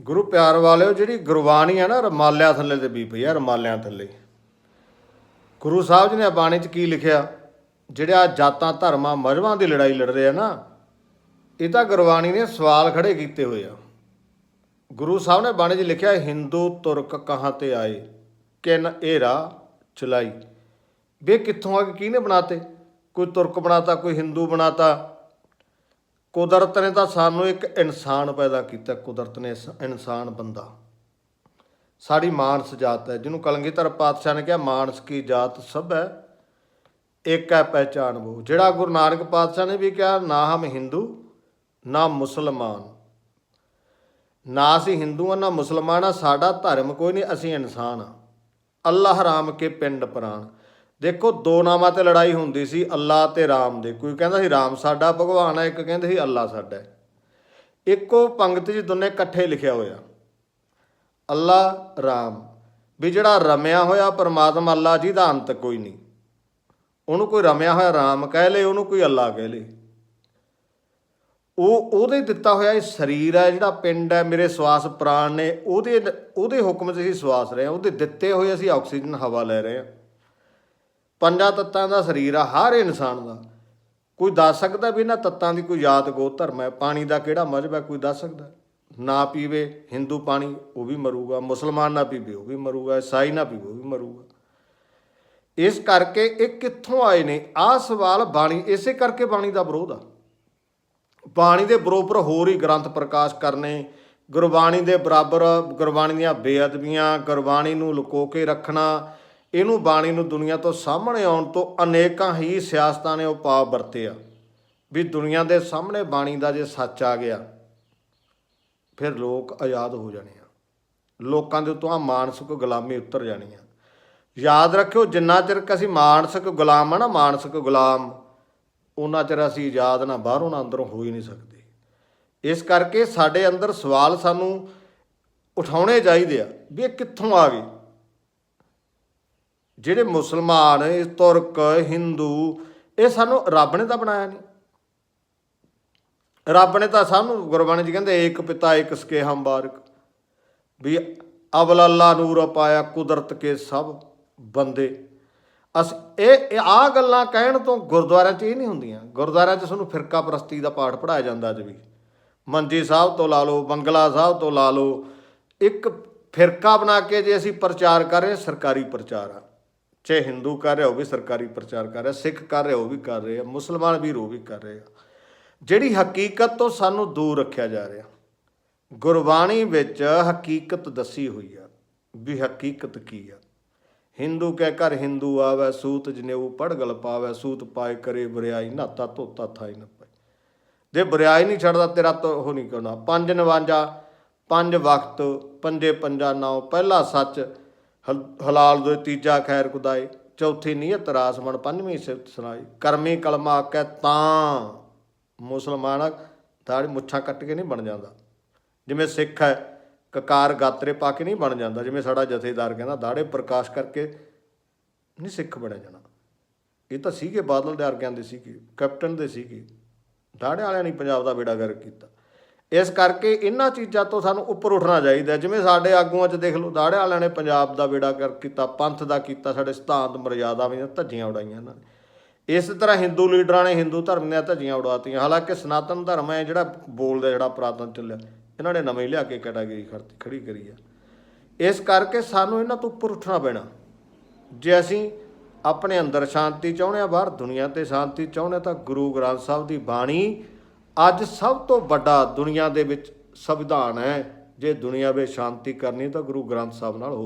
ਗੁਰੂ ਪਿਆਰ ਵਾਲਿਓ, ਜਿਹੜੀ ਗੁਰਬਾਣੀ ਆ ਨਾ, ਰਮਾਲਿਆਂ ਥੱਲੇ ਤੇ ਵੀ ਪਈ ਆ ਰਮਾਲਿਆਂ ਥੱਲੇ। ਗੁਰੂ ਸਾਹਿਬ ਜੀ ਨੇ ਬਾਣੀ 'ਚ ਕੀ ਲਿਖਿਆ? ਜਿਹੜਾ ਜਾਤਾਂ, ਧਰਮਾਂ ਮਜ਼ਹਬਾਂ ਦੀ ਲੜਾਈ ਲੜ ਰਹੇ ਆ ਨਾ, ਇਹ ਤਾਂ ਗੁਰਬਾਣੀ ਨੇ ਸਵਾਲ ਖੜੇ ਕੀਤੇ ਹੋਏ ਆ। ਗੁਰੂ ਸਾਹਿਬ ਨੇ ਬਾਣੀ 'ਚ ਲਿਖਿਆ, ਹਿੰਦੂ ਤੁਰਕ ਕਹਾਂ ਤੇ ਆਏ? ਕਿਨ ਇਹ ਚਲਾਈ? ਵੇ ਕਿੱਥੋਂ ਆ ਕੇ ਕਿਹਨੇ ਬਣਾਤੇ? ਕੋਈ ਤੁਰਕ ਬਣਾਤਾ, ਕੋਈ ਹਿੰਦੂ ਬਣਾਤਾ? ਕੁਦਰਤ ਨੇ ਤਾਂ ਸਾਨੂੰ ਇੱਕ ਇਨਸਾਨ ਪੈਦਾ ਕੀਤਾ, ਕੁਦਰਤ ਨੇ ਇਸ ਇਨਸਾਨ ਬੰਦਾ। ਸਾਡੀ ਮਾਨਸ ਜਾਤ ਹੈ, ਜਿਹਨੂੰ ਕਲੰਗੀਧਰ ਪਾਤਸ਼ਾਹ ਨੇ ਕਿਹਾ, ਮਾਨਸ ਕੀ ਜਾਤ ਸਭ ਹੈ ਇੱਕ ਹੈ ਪਹਿਚਾਨ ਉਹ ਜਿਹੜਾ ਗੁਰੂ ਨਾਨਕ ਪਾਤਸ਼ਾਹ ਨੇ ਵੀ ਕਿਹਾ, ਨਾ ਹਮ ਹਿੰਦੂ, ਨਾ ਮੁਸਲਮਾਨ। ਨਾ ਅਸੀਂ ਹਿੰਦੂ ਆ ਨਾ ਮੁਸਲਮਾਨ ਆ ਸਾਡਾ ਧਰਮ ਕੋਈ ਨਹੀਂ, ਅਸੀਂ ਇਨਸਾਨ ਆ ਅੱਲਾਹ ਰਾਮ ਕੇ ਪਿੰਡ ਪ੍ਰਾਨ ਦੇਖੋ, ਦੋ ਨਾਮਾਂ ਤੇ ਲੜਾਈ ਹੁੰਦੀ ਸੀ ਅੱਲਾ ਤੇ ਰਾਮ ਦੇ। ਕੋਈ ਕਹਿੰਦਾ ਸੀ, ਰਾਮ ਸਾਡਾ, ਭਗਵਾਨ ਹੈ, ਇੱਕ ਕਹਿੰਦੇ ਸੀ, ਅੱਲਾਹ ਸਾਡਾ ਹੈ। ਇੱਕੋ ਪੰਗਤ 'ਚ ਦੋਨੇ ਇਕੱਠੇ ਲਿਖਿਆ ਹੋਇਆ। ਅੱਲਾਹ, ਰਾਮ। ਵੀ ਜਿਹੜਾ ਰਮਿਆ ਹੋਇਆ, ਪਰਮਾਤਮਾ ਅੱਲਾ ਜੀ ਦਾ ਅੰਤ ਕੋਈ ਨਹੀਂ। ਉਹਨੂੰ ਕੋਈ ਰਮਿਆ ਹੋਇਆ, ਰਾਮ ਕਹਿ ਲੇ, ਉਹਨੂੰ ਕੋਈ ਅੱਲਾ ਕਹਿ ਲੇ। ਉਹ, ਉਹਦੇ ਦਿੱਤਾ ਹੋਇਆ ਇਹ ਸਰੀਰ ਹੈ, ਜਿਹੜਾ ਪਿੰਡ ਹੈ, ਮੇਰੇ ਸਵਾਸ ਪ੍ਰਾਣ ਨੇ, ਉਹਦੇ ਉਹਦੇ ਹੁਕਮ 'ਚ ਅਸੀਂ ਸਵਾਸ ਰਹੇ ਹਾਂ, ਉਹਦੇ ਦਿੱਤੇ ਹੋਏ ਅਸੀਂ ਆਕਸੀਜਨ ਹਵਾ ਲੈ ਰਹੇ ਹਾਂ। ਪੰਜਾਂ ਤੱਤਾਂ ਦਾ ਸਰੀਰ ਆ, ਹਰ ਇਨਸਾਨ ਦਾ। ਕੋਈ ਦੱਸ ਸਕਦਾ ਵੀ ਇਹਨਾਂ ਤੱਤਾਂ ਦੀ ਕੋਈ ਯਾਦ ਗੋ ਧਰਮ ਹੈ? ਪਾਣੀ ਦਾ ਕਿਹੜਾ ਮਜ਼ਹਬ ਹੈ? ਕੋਈ ਦੱਸ ਸਕਦਾ? ਨਾ ਪੀਵੇ, ਹਿੰਦੂ ਪਾਣੀ, ਉਹ ਵੀ ਮਰੂਗਾ। ਮੁਸਲਮਾਨ ਨਾ ਪੀਵੇ, ਉਹ ਵੀ ਮਰੂਗਾ। ਈਸਾਈ ਨਾ ਪੀਵੇ, ਉਹ ਵੀ ਮਰੂਗਾ। ਇਸ ਕਰਕੇ ਇਹ ਕਿੱਥੋਂ ਆਏ ਨੇ? ਆਹ ਸਵਾਲ ਬਾਣੀ, ਇਸੇ ਕਰਕੇ ਬਾਣੀ ਦਾ ਵਿਰੋਧ ਆ। ਬਾਣੀ ਦੇ ਬਰੋਬਰ ਹੋਰ ਹੀ ਗ੍ਰੰਥ ਪ੍ਰਕਾਸ਼ ਕਰਨੇ। ਗੁਰਬਾਣੀ ਦੇ ਬਰਾਬਰ, ਗੁਰਬਾਣੀ ਦੀਆਂ ਬੇਅਦਬੀਆਂ, ਗੁਰਬਾਣੀ ਨੂੰ ਲੁਕੋ ਕੇ ਰੱਖਣਾ। ਇਹਨੂੰ ਬਾਣੀ ਨੂੰ ਦੁਨੀਆ ਤੋਂ ਸਾਹਮਣੇ ਆਉਣ ਤੋਂ ਅਨੇਕਾਂ ਹੀ ਸਿਆਸਤਾਂ ਨੇ ਉਪਾਅ ਵਰਤੇ ਆ। ਵੀ ਦੁਨੀਆ ਦੇ ਸਾਹਮਣੇ ਬਾਣੀ ਦਾ ਜੇ ਸੱਚ ਆ ਗਿਆ, ਫਿਰ ਲੋਕ ਆਜ਼ਾਦ ਹੋ ਜਾਣੇ ਆ। ਲੋਕਾਂ ਦੇ ਉੱਤੋਂ ਆ ਮਾਨਸਿਕ ਗੁਲਾਮੀ ਉਤਰ ਜਾਣੀ ਆ। ਯਾਦ ਰੱਖਿਓ, ਜਿੰਨਾ ਚਿਰ ਅਸੀਂ ਮਾਨਸਿਕ ਗੁਲਾਮ ਆ ਨਾ, ਮਾਨਸਿਕ ਗੁਲਾਮ, ਉਹਨਾਂ ਚਿਰ ਅਸੀਂ ਆਜ਼ਾਦ ਨਾ ਬਾਹਰੋਂ ਨਾ ਅੰਦਰੋਂ ਹੋ ਹੀ ਨਹੀਂ ਸਕਦੇ। ਇਸ ਕਰਕੇ ਸਾਡੇ ਅੰਦਰ ਸਵਾਲ ਸਾਨੂੰ ਉਠਾਉਣੇ ਚਾਹੀਦੇ ਆ ਵੀ ਇਹ ਕਿੱਥੋਂ ਆ ਗਏ? ਜਿਹੜੇ ਮੁਸਲਮਾਨ ਇਹ ਤੁਰਕ, ਹਿੰਦੂ, ਇਹ ਸਾਨੂੰ ਰੱਬ ਨੇ ਤਾਂ ਬਣਾਇਆ ਨਹੀਂ। ਰੱਬ ਨੇ ਤਾਂ ਸਾਨੂੰ ਗੁਰਬਾਣੀ ਜੀ ਕਹਿੰਦੇ, ਏਕ ਪਿਤਾ, ਏਕ ਸਕੇ ਹਮ ਬਾਰਕ ਵੀ ਅਵਲ ਅੱਲਾ ਨੂਰ ਪਾਇਆ ਕੁਦਰਤ ਕੇ ਸਭ ਬੰਦੇ। ਅਸ ਇਹ ਆ ਗੱਲਾਂ ਕਹਿਣ ਤੋਂ ਗੁਰਦੁਆਰਿਆਂ 'ਚ ਇਹ ਨਹੀਂ ਹੁੰਦੀਆਂ। ਗੁਰਦੁਆਰਿਆਂ 'ਚ ਸਾਨੂੰ ਫਿਰਕਾ ਪ੍ਰਸਤੀ ਦਾ ਪਾਠ ਪੜਾਇਆ ਜਾਂਦਾ ਅੱਜ ਵੀ। ਮੰਜੀ ਸਾਹਿਬ ਤੋਂ ਲਾ ਲਓ, ਬੰਗਲਾ ਸਾਹਿਬ ਤੋਂ ਲਾ ਲਓ, ਇੱਕ ਫਿਰਕਾ ਬਣਾ ਕੇ ਜੇ ਅਸੀਂ ਪ੍ਰਚਾਰ ਕਰ ਰਹੇ ਸਰਕਾਰੀ ਪ੍ਰਚਾਰ ਆ। ਚਾਹੇ ਹਿੰਦੂ ਕਰ ਰਿਹਾ ਉਹ ਵੀ ਸਰਕਾਰੀ ਪ੍ਰਚਾਰ ਕਰ ਰਿਹਾ ਸਿੱਖ ਕਰ ਰਿਹਾ ਉਹ ਵੀ ਕਰ ਰਿਹਾ ਮੁਸਲਮਾਨ ਵੀਰ ਉਹ ਵੀ ਕਰ ਰਹੇ ਆ। ਜਿਹੜੀ ਹਕੀਕਤ ਤੋਂ ਸਾਨੂੰ ਦੂਰ ਰੱਖਿਆ ਜਾ ਰਿਹਾ, ਗੁਰਬਾਣੀ ਵਿੱਚ ਹਕੀਕਤ ਦੱਸੀ ਹੋਈ ਆ ਵੀ ਹਕੀਕਤ ਕੀ ਆ। ਹਿੰਦੂ ਕਹਿ ਕਰ ਹਿੰਦੂ ਆਵੇ, ਸੂਤ ਜਨੇਊ ਪੜਗਲ ਪਾਵੈ, ਸੂਤ ਪਾਏ ਕਰੇ ਬਰਿਆਈ, ਨਾਤਾ ਧੋਤਾ ਥਾਈ ਨਾ ਪਾਈ ਜੇ ਬਰਿਆਈ ਨਹੀਂ ਛੱਡਦਾ, ਤੇਰਾ ਤੋ ਉਹ ਨਹੀਂ ਕਰਨਾ। ਪੰਜ ਨਵਾਂਜਾ, ਪੰਜ ਵਕਤ, ਪੰਜੇ ਪੰਜਾ ਨਾਉ, ਪਹਿਲਾ ਸੱਚ ਹਲਾਲ ਦੋਏ ਤੀਜਾ ਖੈਰ ਕੁਦਾਈ ਚੌਥੀ ਨੀਅਤ ਰਾਸਮਣ ਪੰਜਵੀਂ ਸਿਫਤ ਸੁਣਾਈ। ਕਰਮੀ ਕਲਮਾ ਆਕੈ ਤਾਂ ਮੁਸਲਮਾਨ ਦਾੜੀ ਮੁੱਛਾਂ ਕੱਟ ਕੇ ਨਹੀਂ ਬਣ ਜਾਂਦਾ। ਜਿਵੇਂ ਸਿੱਖ ਹੈ, ਕਕਾਰ ਗਾਤਰੇ ਪਾ ਕੇ ਨਹੀਂ ਬਣ ਜਾਂਦਾ। ਜਿਵੇਂ ਸਾਡਾ ਜਥੇਦਾਰ ਕਹਿੰਦਾ ਦਾੜੇ ਪ੍ਰਕਾਸ਼ ਕਰਕੇ ਨਹੀਂ ਸਿੱਖ ਬਣਿਆ ਜਾਣਾ। ਇਹ ਤਾਂ ਸੀਗੇ ਬਾਦਲ ਦੇ ਅਰਗਿਆਂ ਦੇ ਸੀਗੇ, ਕੈਪਟਨ ਦੇ ਸੀਗੇ। ਦਾੜੇ ਵਾਲਿਆਂ ਨੇ ਪੰਜਾਬ ਦਾ ਬੇੜਾ ਗਰਕ ਕੀਤਾ। ਇਸ ਕਰਕੇ ਇਹਨਾਂ ਚੀਜ਼ਾਂ ਤੋਂ ਸਾਨੂੰ ਉੱਪਰ ਉੱਠਣਾ ਚਾਹੀਦਾ ਜਿਵੇਂ ਸਾਡੇ ਆਗੂਆਂ 'ਚ ਦੇਖ ਲਓ ਦਾੜੇ ਵਾਲਿਆਂ ਨੇ ਪੰਜਾਬ ਦਾ ਬੇੜਾ ਕਰ ਕੀਤਾ, ਪੰਥ ਦਾ ਕੀਤਾ, ਸਾਡੇ ਸਿਧਾਂਤ ਮਰਿਆਦਾ ਵੀ ਧੱਜੀਆਂ ਉਡਾਈਆਂ ਇਹਨਾਂ ਨੇ। ਇਸ ਤਰ੍ਹਾਂ ਹਿੰਦੂ ਲੀਡਰਾਂ ਨੇ ਹਿੰਦੂ ਧਰਮ ਦੀਆਂ ਧੱਜੀਆਂ ਉਡਾਤੀਆਂ। ਹਾਲਾਂਕਿ ਸਨਾਤਨ ਧਰਮ ਹੈ, ਜਿਹੜਾ ਬੋਲਦਾ ਜਿਹੜਾ ਪੁਰਾਤਨ ਚੱਲਿਆ, ਇਹਨਾਂ ਨੇ ਨਵੇਂ ਲਿਆ ਕੇ ਕੈਟਾਗਰੀ ਖੜਤੀ ਖੜੀ ਕਰੀ ਆ। ਇਸ ਕਰਕੇ ਸਾਨੂੰ ਇਹਨਾਂ ਤੋਂ ਉੱਪਰ ਉੱਠਣਾ ਪੈਣਾ। ਜੇ ਅਸੀਂ ਆਪਣੇ ਅੰਦਰ ਸ਼ਾਂਤੀ ਚਾਹੁੰਦੇ ਆ ਬਾਹਰ ਦੁਨੀਆ ਤੇ ਸ਼ਾਂਤੀ ਚਾਹੁੰਦੇ ਹਾਂ, ਤਾਂ ਗੁਰੂ ਗ੍ਰੰਥ ਸਾਹਿਬ ਦੀ ਬਾਣੀ ਅੱਜ ਸਭ ਤੋਂ ਵੱਡਾ ਦੁਨੀਆ ਦੇ ਵਿੱਚ ਸੰਵਿਧਾਨ ਹੈ। ਜੇ ਦੁਨੀਆ ਵਿੱਚ ਸ਼ਾਂਤੀ ਕਰਨੀ ਤਾਂ ਗੁਰੂ ਗ੍ਰੰਥ ਸਾਹਿਬ ਨਾਲ ਹੋ